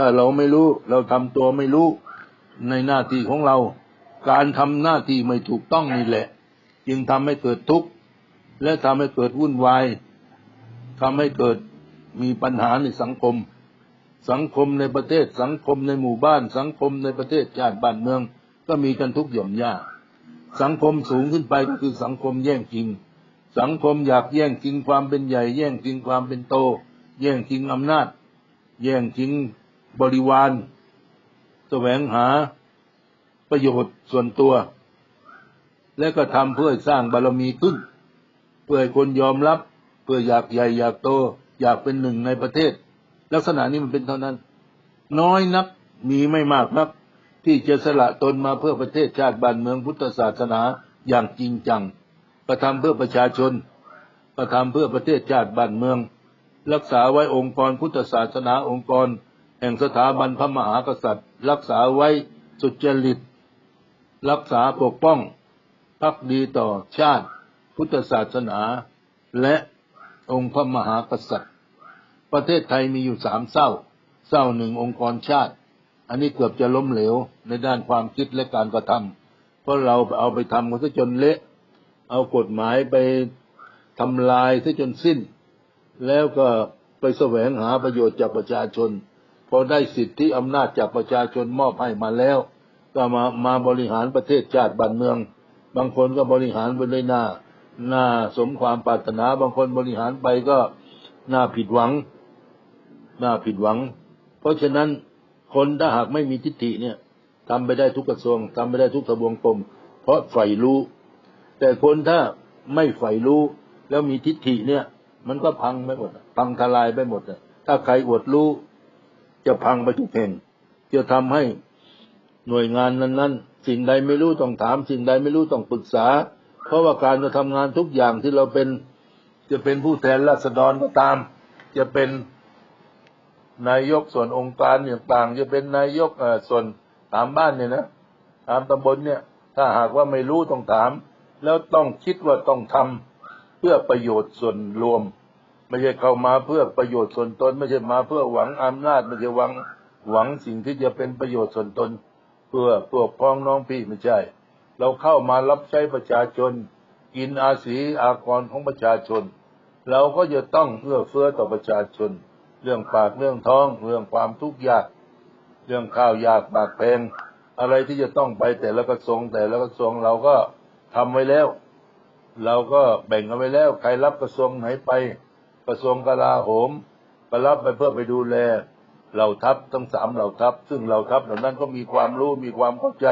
ถ้าเราไม่รู้เราทำตัวไม่รู้ในหน้าที่ของเรา การทำหน้าที่ไม่ถูกต้องนี่แหละ จึงทำให้เกิดทุกข์และทำให้เกิดวุ่นวายทำให้เกิดมีปัญหาในสังคม สังคมในประเทศสังคมในหมู่บ้าน สังคมในประเทศชาติบ้านเมือง ก็มีกันทุกหย่อมย่าสังคมสูงขึ้นไปก็คือสังคมแย่งจริง สังคมอยากแย่งจริงความเป็นใหญ่ แย่งจริงความเป็นโต แย่งจริงอำนาจ แย่งจริง บริวารแสวงหาประโยชน์ส่วนตัว และก็ทำเพื่อสร้างบารมีขึ้น เพื่อคนยอมรับ เพื่ออยากใหญ่อยากโต อยากเป็นหนึ่งในประเทศ ลักษณะนี้มันเป็นเท่านั้น น้อยนักมีไม่มากนัก ที่จะสละตนมาเพื่อประเทศชาติบ้านเมืองพุทธศาสนาอย่างจริงจังกระทำเพื่อประชาชนกระทำเพื่อประเทศชาติบ้านเมือง รักษาไว้องค์กรพุทธศาสนาองค์กร แห่งสถาบันพระมหากษัตริย์ รักษาไว้สุจริต รักษาปกป้องพักดีต่อชาติ พุทธศาสนา และองค์พระมหากษัตริย์ ประเทศไทยมีอยู่สามเศร้า เศร้าหนึ่งองค์กรชาติ อันนี้เกือบจะล้มเหลวในด้านความคิดและการกระทำเพราะเราเอาไปทำกันซะจนเละ เอากฎหมายไปทำลายซะจนสิ้น แล้วก็ไปแสวงหาประโยชน์จากประชาชน พอได้สิทธิอำนาจจากประชาชนมอบให้มาแล้ว ก็มามาบริหารประเทศชาติบ้านเมือง บางคนก็บริหารไปด้วยหน้าหน้าสมความปรารถนา บางคนบริหารไปก็หน้าผิดหวังหน่าผิดหวัง เพราะฉะนั้นคนถ้าหากไม่มีทิฏฐิเนี่ยทำไปได้ทุกกระทรวงทำไปได้ทุกทบวงกรมเพราะใฝ่รู้ แต่คนถ้าไม่ใฝ่รู้ แล้วมีทิฏฐิเนี่ย มันก็พังไปหมด พังทลายไปหมดถ้าใครอวดรู้ จะพังไปทุกแห่งจะทำให้หน่วยงานนั้นๆ สิ่งใดไม่รู้ต้องถาม สิ่งใดไม่รู้ต้องปรึกษา เพราะว่าการจะทำงานทุกอย่างที่เราเป็นจะเป็นผู้แทนราษฎรก็ตาม จะเป็นนายกส่วนองค์การต่างๆจะเป็นนายกส่วนตามบ้านเนี่ยนะตามตำบลเนี่ย ถ้าหากว่าไม่รู้ต้องถาม แล้วต้องคิดว่าต้องทำเพื่อประโยชน์ส่วนรวม ไม่ใช่เข้ามาเพื่อประโยชน์ส่วนตน ไม่ใช่มาเพื่อหวังอำนาจไม่ใช่หวังหวังสิ่งที่จะเป็นประโยชน์ส่วนตน เพื่อพวกพ้องน้องพี่ไม่ใช่ เราเข้ามารับใช้ประชาชน กินอาศีอากรของประชาชน เราก็จะต้องเอื้อเฟื้อต่อประชาชน เรื่องปากเรื่องท้อง เรื่องความทุกข์ยาก เรื่องข้าวยากปากแพงอะไรที่จะต้องไปแต่ละกระทรวงแต่ละกระทรวงเราก็ทำไว้แล้ว เราก็แบ่งกันไว้แล้ว ใครรับกระทรวงไหนไป กระทรวงกลาโหมก็รับไปเพื่อไปดูแลเหล่าทัพทั้งสามเหล่าทัพ ซึ่งเหล่าทัพเหล่านั้นก็มีความรู้มีความเข้าใจ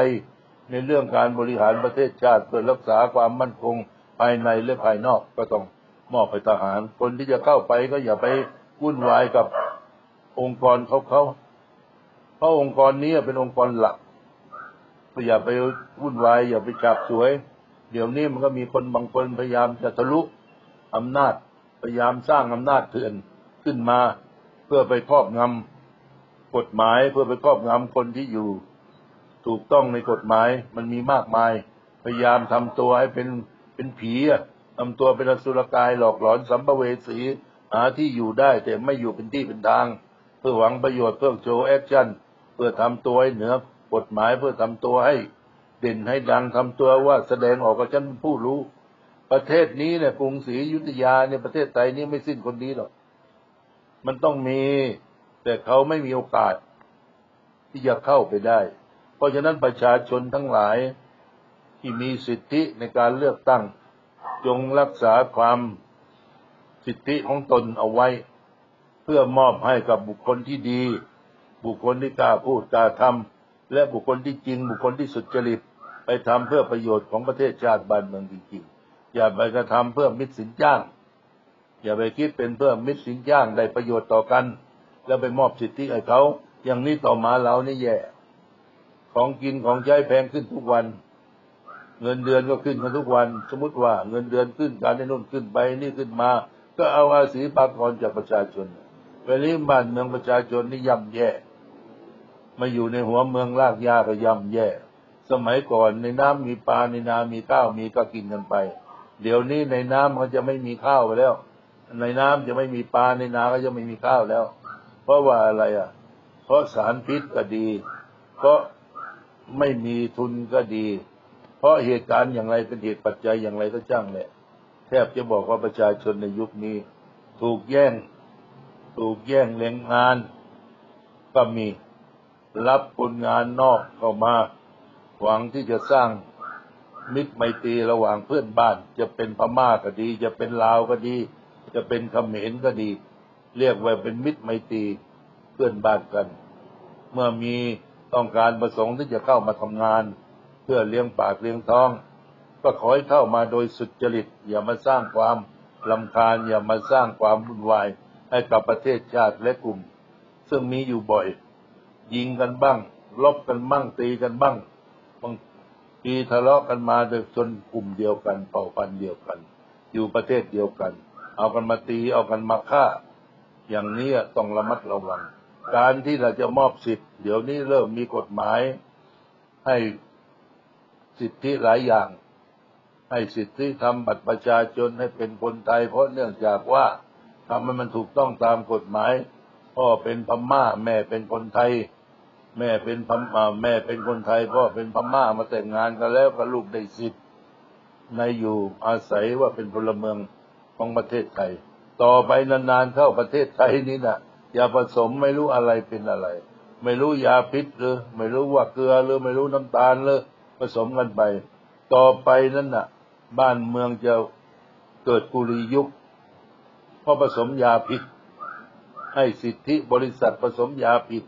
ในเรื่องการบริหารประเทศชาติเพื่อรักษาความมั่นคงภายในและภายนอกก็ต้องมอบให้ทหาร คนที่จะเข้าไปก็อย่าไปวุ่นวายกับองค์กรเขาเขาเพราะองค์กรนี้เป็นองค์กรหลักก็อย่าไปวุ่นวายอย่าไปจับสวย เดี๋ยวนี้มันก็มีคนบางคนพยายามจะทะลุอำนาจ พยายามสร้างอำนาจเถื่อนขึ้นมา เพื่อไปครอบงำกฎหมายเพื่อไปครอบงำคนที่อยู่ ถูกต้องในกฎหมายมันมีมากมาย พยายามทำตัวให้เป็นเป็นผีอะทำตัวเป็นอสุรกายหลอกหลอนสัมภเวสีหาที่อยู่ได้แต่ไม่อยู่เป็นที่เป็นทาง เพื่อหวังประโยชน์เพื่อโชว์แอคชั่นเพื่อทำตัวให้เหนือกฎหมายเพื่อทำตัวให้เด่นให้ดังทำตัวว่าแสดงออกกับฉันผู้รู้ ประเทศนี้เนี่ยกรุงศรีอยุธยาเนี่ยประเทศไทยนี่ไม่สิ้นคนนี้หรอก มันต้องมี แต่เขาไม่มีโอกาส ที่จะเข้าไปได้ เพราะฉะนั้นประชาชนทั้งหลายที่มีสิทธิในการเลือกตั้ง จงรักษาความสิทธิของตนเอาไว้ เพื่อมอบให้กับบุคคลที่ดี บุคคลที่กล้าพูดกล้าทำและบุคคลที่จริง บุคคลที่สุจริตไปทำเพื่อประโยชน์ของประเทศชาติบ้านเมืองจริงๆ อย่าไปกระทำเพื่อมิตรสินจ้าง อย่าไปคิดเป็นเพื่อมิตรสินจ้างได้ประโยชน์ต่อกัน แล้วไปมอบสิทธิให้เขา อย่างนี้ต่อมาเรานี่แย่ ของกินของใช้แพงขึ้นทุกวัน เงินเดือนก็ขึ้นกันทุกวัน สมมติว่าเงินเดือนขึ้นการได้นู่นขึ้นไปนี่ขึ้นมา ก็เอาอาศีปากรจากประชาชนเวลีบ้านเมืองประชาชนนี่ย่ำแย่ มาอยู่ในหัวเมืองลากยาก็ย่ำแย่ สมัยก่อนในน้ำมีปลาในนา มีข้าวมีก็กินกันไป เดี๋ยวนี้ในน้ำมันจะไม่มีข้าวไปแล้ว ในน้ำจะไม่มีปลาในนาก็จะไม่มีข้าวแล้ว เพราะว่าอะไรอะ เพราะสารพิษก็ดี เพราะไม่มีทุนก็ดี เพราะเหตุการณ์อย่างไรเป็นเหตุปัจจัยอย่างไรก็จ้างแหละแทบจะบอกว่าประชาชนในยุคนี้ ถูกแย่ง ถูกแย่งเลี้ยงงาน ก็มีรับคนงานนอกเข้ามา หวังที่จะสร้าง มิตรไมตรีระหว่างเพื่อนบ้าน จะเป็นพม่าก็ดี จะเป็นลาวก็ดี จะเป็นเขมรก็ดี เรียกว่าเป็นมิตรไมตรีเพื่อนบ้านกัน เมื่อมีต้องการประสงค์ที่จะเข้ามาทำงาน เพื่อเลี้ยงปากเลี้ยงท้อง ก็ขอให้เข้ามาโดยสุจริต อย่ามาสร้างความลำคาญอย่ามาสร้างความวุ่นวายให้กับประเทศชาติและกลุ่ม ซึ่งมีอยู่บ่อย ยิงกันบ้างลบกันบ้างตีกันบ้างบาง ทีทะเลาะกันมาโดยจนกลุ่มเดียวกันเผ่าพันธุ์เดียวกัน อยู่ประเทศเดียวกัน เอากันมาตีเอากันมาฆ่า อย่างนี้ต้องระมัดระวัง การที่เราจะมอบสิทธิ์เดี๋ยวนี้เริ่มมีกฎหมาย ให้สิทธิหลายอย่าง ให้สิทธิทำบัตรประชาชนให้เป็นคนไทย เพราะเนื่องจากว่าทำให้มันถูกต้องตามกฎหมายพ่อเป็นพม่าแม่เป็นคนไทย แม่เป็นพม่าแม่เป็นคนไทยพ่อเป็นพม่ามาแต่งงานกันแล้วก็ลูกได้สิทธิ์ในอยู่อาศัยว่าเป็นพลเมืองของประเทศไทย ต่อไปนานๆเข้าประเทศไทยนี่นะอย่าผสมไม่รู้อะไรเป็นอะไร ไม่รู้ยาพิษหรือไม่รู้ว่าเกลือหรือไม่รู้น้ำตาลหรือผสมกันไป ต่อไปนั่นน่ะ บ้านเมืองจะเกิดกุลียุคเพราะผสมยาพิษให้สิทธิบริษัทผสมยาพิษ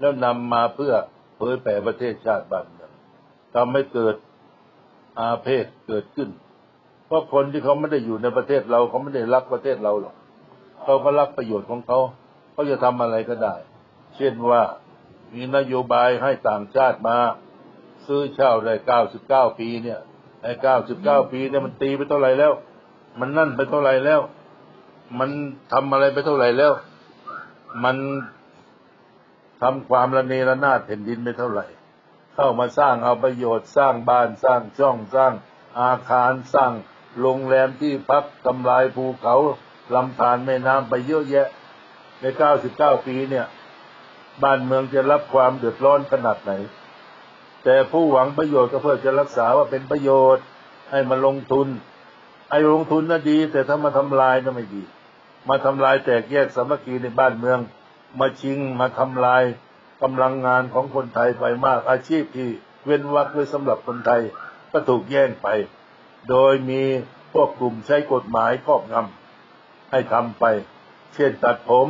แล้วนำมาเพื่อเผยแผ่ประเทศชาติบ้านเมืองทำให้เกิดอาเพศเกิดขึ้น เพราะคนที่เขาไม่ได้อยู่ในประเทศเราเขาไม่ได้รักประเทศเราหรอกเขาก็รักประโยชน์ของเขาเขาจะทำอะไรก็ได้ เช่นว่ามีนโยบายให้ต่างชาติมา ซื้อเช่าได้เก้าสิบเก้าปีเนี่ยไอ้เก้าสิบเก้าปีเนี่ยมันตีไปเท่าไหร่แล้ว มันนั่นไปเท่าไหร่แล้ว มันทำอะไรไปเท่าไหร่แล้ว มัน ทำความระเนระนาดแผ่นดินไปเท่าไหร่ เข้ามาสร้างเอาประโยชน์สร้างบ้านสร้างช่องสร้างอาคารสร้างโรงแรมที่พักทำลายภูเขาลำธารแม่น้ำไปเยอะแยะ ในเก้าสิบเก้าปีเนี่ย บ้านเมืองจะรับความเดือดร้อนขนาดไหน แต่ผู้หวังประโยชน์ก็เพื่อจะรักษาว่าเป็นประโยชน์ ให้มาลงทุน ไอ้ลงทุนน่ะดี แต่ถ้ามาทำลายน่ะไม่ดี มาทำลายแตกแยกสามัคคีในบ้านเมือง มาชิงมาทำลายกำลังงานของคนไทยไปมาก อาชีพที่เว้นวรรคไว้สำหรับคนไทยก็ถูกแย่งไป โดยมีพวกกลุ่มใช้กฎหมายครอบงำให้ทำไป เช่นตัดผม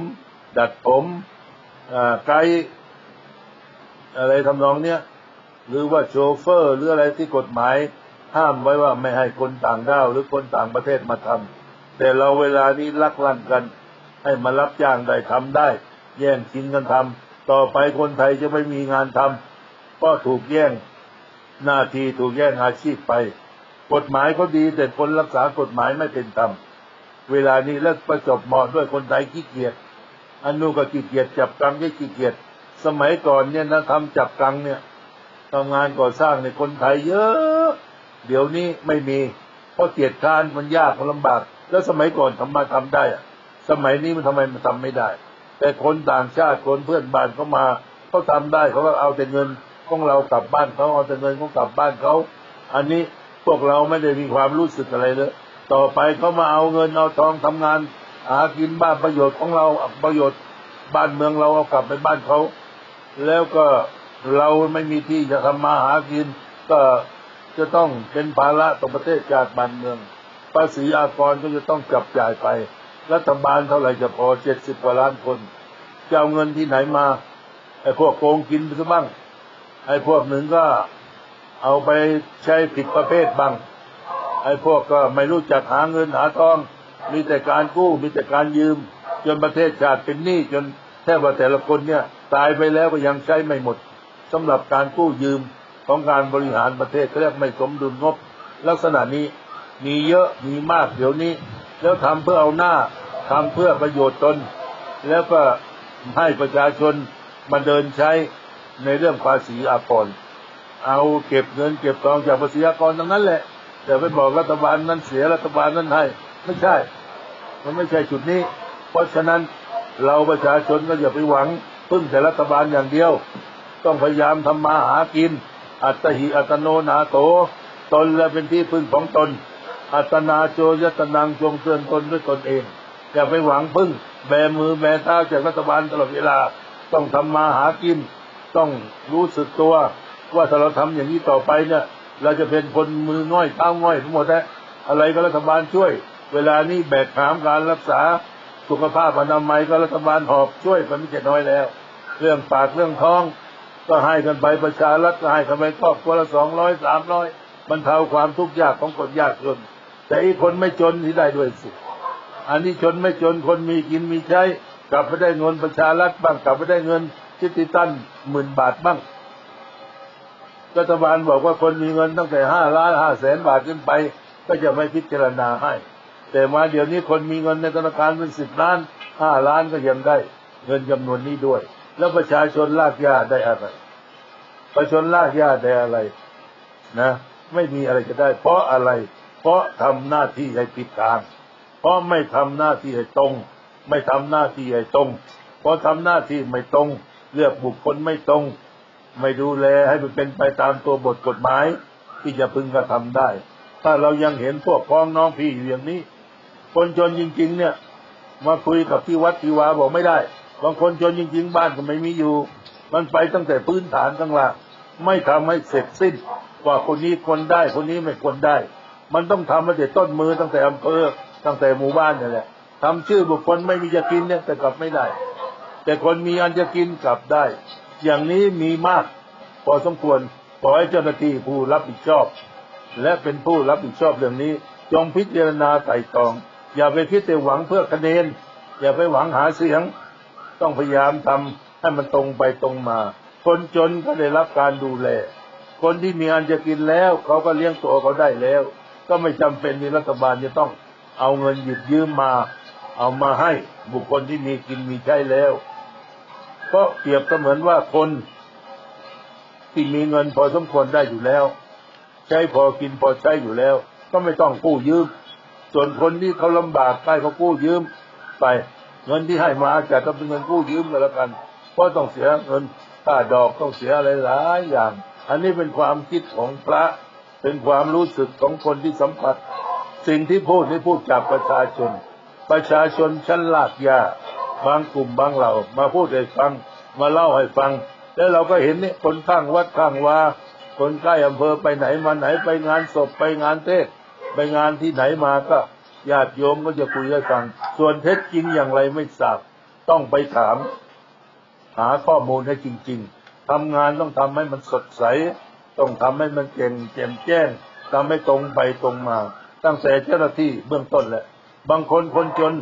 ดัดผมไกด์อะไรทำนองเนี้ยหรือว่าโชเฟอร์หรืออะไรที่กฎหมายห้ามไว้ว่าไม่ให้คนต่างด้าวหรือคนต่างประเทศมาทำแต่เราเวลานี้ลักลั่นกันให้มารับจ้างได้ทำได้ แย่งชิงกันทำต่อไปคนไทยจะไม่มีงานทำก็ถูกแย่งหน้าที่ถูกแย่งอาชีพไป กฎหมายก็ดีแต่คนรักษากฎหมายไม่เป็นธรรมเวลานี้เลิกประจบเหมาะด้วยคนไทยขี้เกียจอันนู้นก็ขี้เกียจจับกังก็ขี้เกียจสมัยก่อนเนี่ยนะทำจับกังเนี่ยทำงานก่อสร้างในคนไทยเยอะ เดี๋ยวนี้ไม่มี เพราะเกียรติคร้านมันยากมันลำบาก แล้วสมัยก่อนทำมาทำได้อะสมัยนี้มันทำไมมันทำไม่ได้ แต่คนต่างชาติคนเพื่อนบ้านเขามาเขาทำได้เขาก็เอาแต่เงินของเรากลับบ้านเขาเอาแต่เงินของกลับบ้านเขาอันนี้พวกเราไม่ได้มีความรู้สึกอะไรเลยต่อไปเขามาเอาเงินเอาทองทำงานหากินบ้านประโยชน์ของเราเอาประโยชน์บ้านเมืองเราเอากลับไปบ้านเขาแล้วก็เราไม่มีที่จะทำมาหากิน ก็จะต้องเป็นภาระต่อประเทศชาติบ้านเมือง ภาษีอากรก็จะต้องจับจ่ายไป รัฐบาลเท่าไหร่จะพอเจ็ดสิบกว่าล้านคน จะเอาเงินที่ไหนมาไอ้พวกโกงกินไปซะบ้าง ไอ้พวกหนึ่งก็เอาไปใช้ผิดประเภทบ้าง ไอ้พวกก็ไม่รู้จักหาเงินหาทอง มีแต่การกู้มีแต่การยืม จนประเทศชาติเป็นหนี้จนแทบว่าแต่ละคนเนี่ย ตายไปแล้วก็ยังใช้ไม่หมดสำหรับการกู้ยืมของการบริหารประเทศเรียกไม่สมดุลงบ ลักษณะนี้มีเยอะมีมากเดี๋ยวนี้ แล้วทำเพื่อเอาหน้าทำเพื่อประโยชน์ตน แล้วก็ให้ประชาชนมาเดินใช้ในเรื่องภาษีอากรเอาเก็บเงินเก็บทองจากภาษีอากรทั้งนั้นแหละแต่ไปบอกรัฐบาลนั้นเสียรัฐบาลนั้นให้ไม่ใช่ มันไม่ใช่จุดนี้ เพราะฉะนั้นเราประชาชนก็อย่าไปหวังพึ่งแต่รัฐบาลอย่างเดียว ต้องพยายามทำมาหากิน อัตหิอัตโนนาโถตนและเป็นที่พึ่งของตน อัตนาโจยตนังจงเตือนตนด้วยตนเอง อย่าไปหวังพึ่ง แบมือแบเท้าจากรัฐบาลตลอดเวลา ต้องทำมาหากิน ต้องรู้สึกตัว ว่าถ้าเราทำอย่างนี้ต่อไปเนี่ย เราจะเป็นคนมือง่อยเท้าง่อยทั้งหมดแหละอะไรก็รัฐบาลช่วย เวลานี้แบกหามการรักษาสุขภาพอนามัยก็รัฐบาลหอบช่วยกันไม่ใช่น้อยแล้ว เรื่องปากเรื่องท้อง ก็ให้กันไปประชารัฐก็ให้กันไปครอบครัวละสองร้อยสามร้อยบรรเทาความทุกข์ยากของคนยากจน แต่อีกคนไม่จนที่ได้ด้วยสิ อันนี้จนไม่จนคนมีกินมีใช้ กลับไปได้เงินประชารัฐบ้างกลับไปได้เงินคิติตันหมื่นบาทบ้างรัฐบาลบอกว่าคนมีเงินตั้งแต่ห้าล้านห้าแสนบาทขึ้นไป ก็จะไม่พิจารณาให้ แต่มาเดี๋ยวนี้คนมีเงินในธนาคารเป็นสิบล้านห้าล้านก็ยังได้ เงินจำนวนนี้ด้วย แล้วประชาชนลากยาได้อะไรประชาชนลากยาได้อะไร นะ ไม่มีอะไรจะได้ เพราะอะไร เพราะทำหน้าที่ให้ผิดทาง เพราะไม่ทำหน้าที่ให้ตรง ไม่ทำหน้าที่ให้ตรงเพราะทำหน้าที่ไม่ตรง เลือกบุคคลไม่ตรง ไม่ดูแลให้มันเป็นไปตามตัวบทกฎหมาย ที่จะพึงกระทำได้ ถ้าเรายังเห็นพวกพ้องน้องพี่อยู่อย่างนี้ คนจนจริง ๆ เนี่ย มาคุยกับที่วัดที่วาบอกไม่ได้ บางคนจนจริง ๆ บ้านก็ไม่มีอยู่ มันไปตั้งแต่พื้นฐานข้างล่างไม่ทำให้เสร็จสิ้นว่าคนนี้ควรได้คนนี้ไม่ควรได้ มันต้องทำมาแต่ต้นมือตั้งแต่อำเภอตั้งแต่หมู่บ้านนี่แหละทำชื่อบุคคลไม่มีจะกินเนี่ยแต่กลับไม่ได้ แต่คนมีอันจะกินกลับได้ อย่างนี้มีมาก พอสมควรขอให้เจ้าหน้าที่ผู้รับผิดชอบ และเป็นผู้รับผิดชอบเรื่องนี้จงพิจารณาไต่ตอง อย่าไปคิดแต่หวังเพื่อคะแนน อย่าไปหวังหาเสียง ต้องพยายามทำให้มันตรงไปตรงมา คนจนก็ได้รับการดูแล คนที่มีอันจะกินแล้ว เขาก็เลี้ยงตัวเขาได้แล้ว ก็ไม่จำเป็นที่รัฐบาลจะต้องเอาเงินหยิบยืมมา เอามาให้บุคคลที่มีกินมีใช้แล้ว ก็เปรียบเสมือนว่าคนที่มีเงินพอสมควรได้อยู่แล้ว ใช้พอกินพอใช้อยู่แล้ว ก็ไม่ต้องกู้ยืม ส่วนคนที่เขาลำบากไปเขากู้ยืมไปเงินที่ให้มาจะต้องเป็นเงินกู้ยืมก็แล้วกัน เพราะต้องเสียเงินค่าดอกต้องเสียอะไรหลายอย่าง อันนี้เป็นความคิดของพระ เป็นความรู้สึกของคนที่สัมผัส สิ่งที่พูดนี่พูดจากประชาชน ประชาชนชั้นลากยาบางกลุ่มบางเหล่า มาพูดให้ฟัง มาเล่าให้ฟัง แล้วเราก็เห็นนี่คนข้างวัดข้างวาคนใกล้อำเภอไปไหนมาไหนไปงานศพไปงานเทศ ไปงานที่ไหนมาก็ญาติโยมก็จะคุยให้ฟัง ส่วนเท็จจริงอย่างไรไม่ทราบต้องไปถาม หาข้อมูลให้จริง ๆทำงานต้องทำให้มันสดใส ต้องทำให้มันเก่งแจ่มแจ้งทำให้ตรงไปตรงมา ตั้งแต่เจ้าหน้าที่เบื้องต้นแหละ บางคนคนจน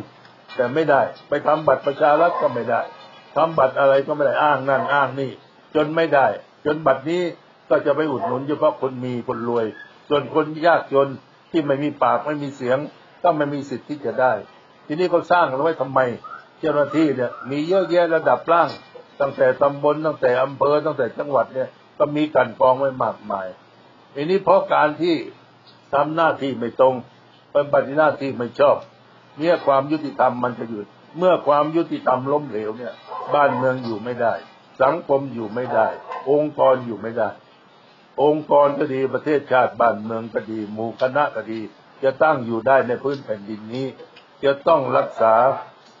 แต่ไม่ได้ ไปทำบัตรประชารัฐก็ไม่ได้ทำบัตรอะไรก็ไม่ได้อ้างนั่นอ้างนี่ จนไม่ได้ จนบัตรนี้ก็จะไปอุดหนุนเฉพาะคนมีคนรวย ส่วนคนยากจนที่ไม่มีปากไม่มีเสียง ก็ไม่มีสิทธิ์ที่จะได้ ทีนี้เขาสร้างเอาไว้ทำไม เจ้าหน้าที่เนี่ยมีเยอะแยะระดับล่าง ตั้งแต่ตำบลตั้งแต่อำเภอตั้งแต่จังหวัดเนี่ย ก็มีกันกองไว้มากมายทีนี้เพราะการที่ทำหน้าที่ไม่ตรงเป็นปฏิหน้าที่ไม่ชอบ เนี่ยความยุติธรรมมันจะหยุด เมื่อความยุติธรรมล้มเหลวเนี่ย บ้านเมืองอยู่ไม่ได้ สังคมอยู่ไม่ได้ องค์กรอยู่ไม่ได้ องค์กรก็ดีประเทศชาติบ้านเมืองก็ดีหมู่คณะก็ดี จะตั้งอยู่ได้ในพื้นแผ่นดินนี้ จะต้องรักษา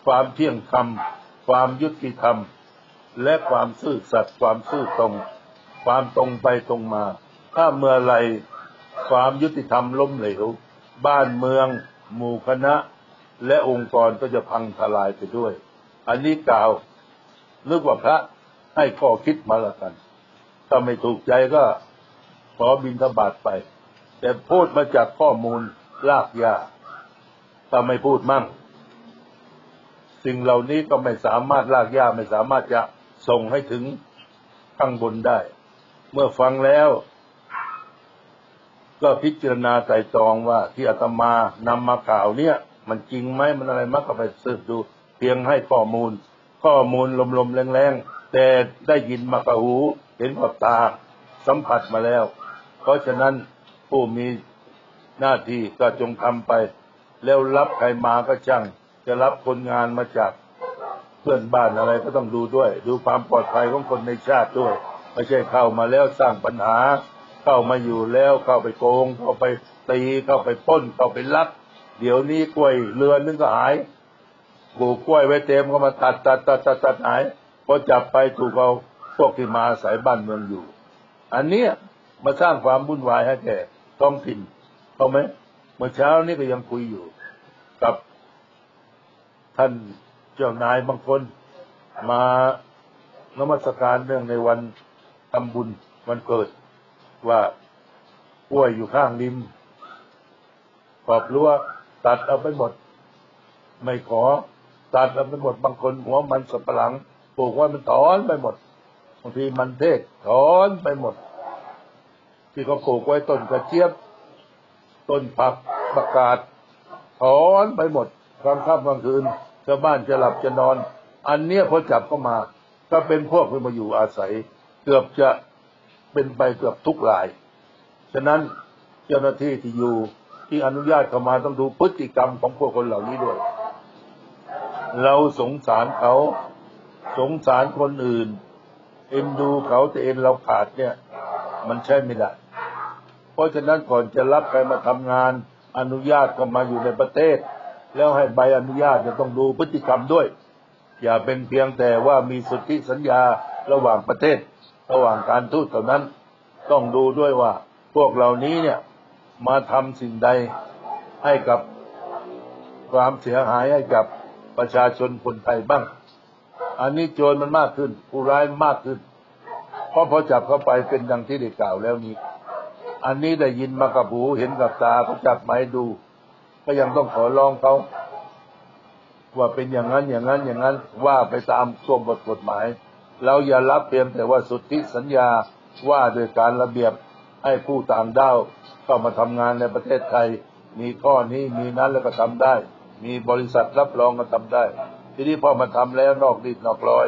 ความเที่ยงธรรมความยุติธรรม และความซื่อสัตย์ความซื่อตรง ความตรงไปตรงมา ถ้าเมื่อไรความยุติธรรมล้มเหลว บ้านเมือง หมู่คณะ และองค์กรก็จะพังทลายไปด้วย อันนี้กล่าวนึกว่าพระให้ข้อคิดมาละกัน ถ้าไม่ถูกใจก็ขอบินทบาทไป แต่พูดมาจากข้อมูลลากยาถ้าไม่พูดมั่ง สิ่งเหล่านี้ก็ไม่สามารถลากยาไม่สามารถจะส่งให้ถึงข้างบนได้ เมื่อฟังแล้ว ก็พิจารณาไตรตรองว่าที่อาตมานำมากล่าวเนี่ย มันจริงไหมมันอะไรมักก็ไปสืบดู เพียงให้ข้อมูล ข้อมูลลมๆแรงๆ แต่ได้ยินมากระหู เห็นกับตาสัมผัสมาแล้ว เพราะฉะนั้นผู้มีหน้าที่ก็จงทำไป แล้วรับใครมาก็ช่าง จะรับคนงานมาจากเพื่อนบ้านอะไรก็ต้องดูด้วย ดูความปลอดภัยของคนในชาติด้วย ไม่ใช่เข้ามาแล้วสร้างปัญหา เข้ามาอยู่แล้วเข้าไปโกง เข้าไปตีเข้าไปป้น เข้าไปลัก เดี๋ยวนี้กล้วยเรือนนึงก็หายปลูกกล้วยไว้เต็มก็มาตัดตัดตัดตัดตัดหายพอจับไปถูกเอาพวกที่มาอาศัยบ้านเมืองอยู่ อันเนี้ยมาสร้างความวุ่นวายให้แก่ท้องถิ่นเอาไหมเมื่อเช้านี้ก็ยังคุยอยู่กับท่านเจ้านายบางคน มานมัสการเรื่องในวัน ทำบุญวันเกิด ว่าป่วยอยู่ข้างริมขอบรั้วตัดเอาไปหมด ไม่ขอ ตัดเอาไปหมดบางคนหัวมันสับปะหลังปลูกไว่ามันถอนไปหมดบางทีมันเทศถอนไปหมด ที่เขาปลูกไว้ต้นกระเจี๊ยบ ต้นผักประกาศ ถอนไปหมดกลางค่ำกลางคืนชาวบ้านจะหลับจะนอน อันเนี้ยพอจับเข้ามา ก็เป็นพวกที่มาอยู่อาศัย เกือบจะเป็นไปเกือบทุกราย ฉะนั้นเจ้าหน้าที่ที่อยู่ที่อนุญาตเข้ามาต้องดูพฤติกรรมของพวกคนเหล่านี้ด้วย เราสงสารเขาสงสารคนอื่น เอ็นดูเขาแต่เอ็นเราขาดเนี่ย มันใช่ไม่ได้เพราะฉะนั้นก่อนจะรับใครมาทำงานอนุญาตเข้ามาอยู่ในประเทศ แล้วให้ใบอนุญาตจะต้องดูพฤติกรรมด้วย อย่าเป็นเพียงแต่ว่ามีสุทธิสัญญาระหว่างประเทศ ระหว่างการทูตเท่านั้น ต้องดูด้วยว่าพวกเหล่านี้เนี่ยมาทำสิ่งใดให้กับความเสียหายให้กับประชาชนคนไทยบ้าง อันนี้โจรมันมากขึ้น ผู้ร้ายมากขึ้น เพราะพอจับเข้าไปเป็นดังที่ได้กล่าวแล้วนี้ อันนี้ได้ยินมากับหูเห็นกับตาเขาจับไม้ดู ก็ยังต้องขอร้องเขาว่าเป็นอย่างนั้นอย่างนั้นอย่างนั้นว่าไปตามตัวบทกฎหมาย เราอย่ารับเพียงแต่ว่าสุทธิสัญญาว่าโดยการระเบียบให้ผู้ต่างด้าวเข้ามาทำงานในประเทศไทย มีข้อนี้มีนั้นแล้วก็ทำได้ มีบริษัทรับรองก็ทำได้ ทีนี้พอมาทำแล้วนอกรีดนอกรอย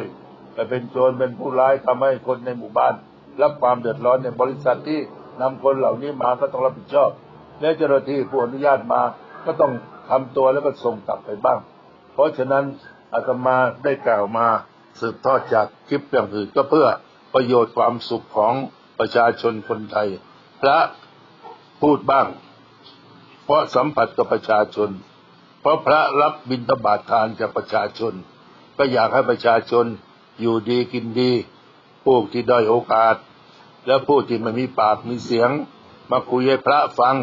ไปเป็นโจรเป็นผู้ร้ายทำให้คนในหมู่บ้าน รับความเดือดร้อนในบริษัทที่นำคนเหล่านี้มาก็ต้องรับผิดชอบและเจ้าหน้าที่ผู้อนุญาตมาก็ต้องทำตัวแล้วก็ส่งกลับไปบ้าง เพราะฉะนั้นอาตมาได้กล่าวมา สืบทอดจากคลิปอย่างอื่นก็เพื่อประโยชน์ความสุขของประชาชนคนไทย พระพูดบ้าง เพราะสัมผัสกับประชาชน เพราะพระรับบิณฑบาตทานจากประชาชน ก็อยากให้ประชาชนอยู่ดีกินดีพวกที่ด้อยโอกาส และผู้ที่ไม่มีปากมีเสียง มาคุยให้พระฟัง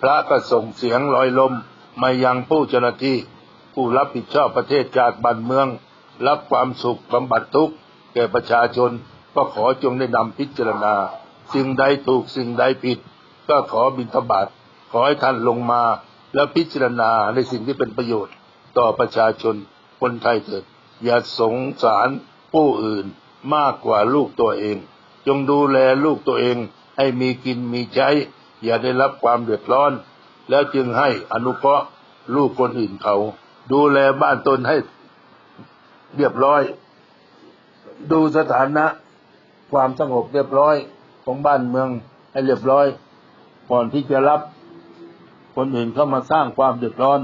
พระก็ส่งเสียงลอยลม มายังผู้เจ้าหน้าที่ ผู้รับผิดชอบประเทศจากบ้านเมือง รับความสุขบำบัดทุกข์แก่ประชาชน ก็ขอจงได้นำพิจารณา สิ่งใดถูกสิ่งใดผิด ก็ขอบิณฑบาตขอให้ท่านลงมาแล้วพิจารณาในสิ่งที่เป็นประโยชน์ ต่อประชาชนคนไทยเถิด อย่าสงสารผู้อื่นมากกว่าลูกตัวเอง จงดูแลลูกตัวเองให้มีกินมีใช้ อย่าได้รับความเดือดร้อน แล้วจึงให้อนุเคราะห์ลูกคนอื่นเขา ดูแลบ้านตนให้ เรียบร้อย ดูสถานะความสงบเรียบร้อยของบ้านเมืองให้เรียบร้อย ก่อนที่จะรับ คนอื่นเข้ามาสร้างความเดือดร้อน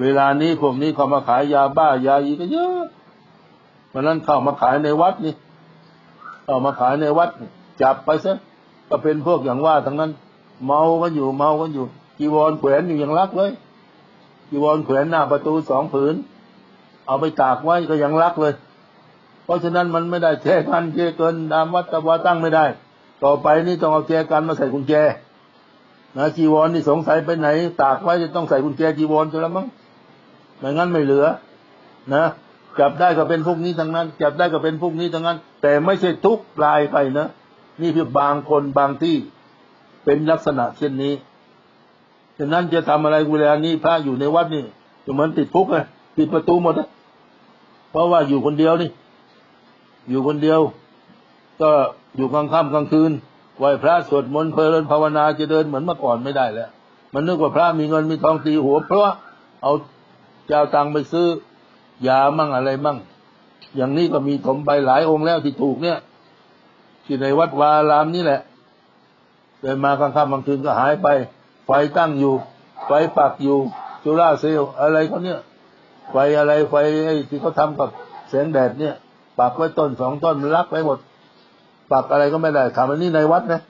เวลานี้พวกนี้เขามาขายยาบ้ายาอีก็เยอะเพราะนั้นเข้ามาขายในวัดนี่เข้ามาขายในวัด จับไปซะก็เป็นพวกอย่างว่าทั้งนั้น เมากันอยู่เมากันอยู่จีวรแขวนอยู่อย่างรักเลยจีวรแขวนหน้าประตูสองผืน เอาไปตากไว้ก็ยังรักเลย เพราะฉะนั้นมันไม่ได้แช่กันเจเกินตามวัดตะวาตั้งไม่ได้ ต่อไปนี่ต้องเอาแจกันมาใส่กุญแจนะจีวรนี่สงสัยไปไหน ตากไว้จะต้องใส่กุญแจจีวรจะแล้วมั้งไม่งั้นไม่เหลือ นะจับได้ก็เป็นพวกนี้ทั้งนั้นจับได้ก็เป็นพวกนี้ทั้งนั้น แต่ไม่ใช่ทุกรายไปนะนี่คือบางคนบางที่เป็นลักษณะเช่นนี้ฉะนั้นจะทำอะไรเวลานี้พระอยู่ในวัดนี่เหมือนติดคุกเลยปิดประตูหมดนะ เพราะว่าอยู่คนเดียวนี่ อยู่คนเดียว ก็อยู่กลางค่ำกลางคืนไหวพระสวดมนต์เพลินภาวนาจะเดินเหมือนเมื่อก่อนไม่ได้แล้ว มันนึกว่าพระมีเงินมีทองตีหัว เพราะว่าเอาเจ้าตังไปซื้อยามั่งอะไรมั่ง อย่างนี้ก็มีถมไปหลายองค์แล้วที่ถูกเนี่ยที่ในวัดวารามนี่แหละ เดินมากลางค่ำกลางคืนก็หายไป ไฟตั้งอยู่ ไฟปักอยู่จุฬาเซลอะไรเขาเนี่ย ไฟอะไรไฟไอ้ที่เขาทำกับแสงแดดเนี่ยปักไว้ต้นสองต้นมันรักไปหมดปักอะไรก็ไม่ได้ทำอันนี้ในวัดนะ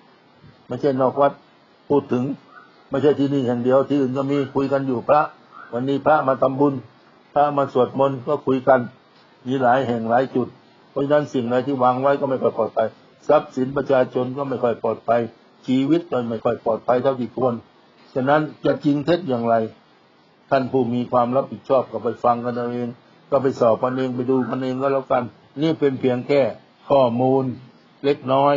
ไม่ใช่นอกวัดพูดถึง ไม่ใช่ที่นี่อย่างเดียวที่อื่นก็มีคุยกันอยู่พระ วันนี้พระมาทำบุญ พระมาสวดมนต์ก็คุยกัน มีหลายแห่งหลายจุด เพราะฉะนั้นสิ่งใดที่วางไว้ก็ไม่ค่อยปลอดภัยทรัพย์สินประชาชนก็ไม่ค่อยปลอดภัยชีวิตก็ไม่ค่อยปลอดภัยเท่าที่ควรฉะนั้นจะจริงเท็จอย่างไร ท่านผู้มีความรับผิดชอบก็ไปฟังกันเอง ก็ไปสอบกันเองไปดูกันเองก็แล้วกัน นี่เป็นเพียงแค่ข้อมูล เล็กน้อย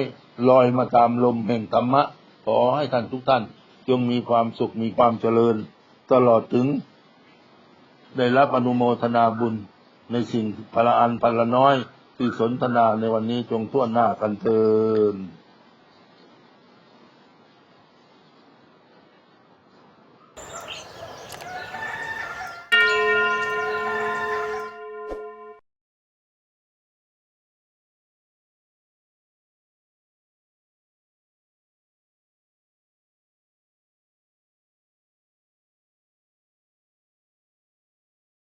ลอยมาตามลมแห่งธรรมะ ขอให้ท่านทุกท่าน จงมีความสุขมีความเจริญ ตลอดถึง ได้รับอนุโมทนาบุญในสิ่งพละอันพละน้อยที่สนทนาในวันนี้จงทั่วหน้ากันเทิน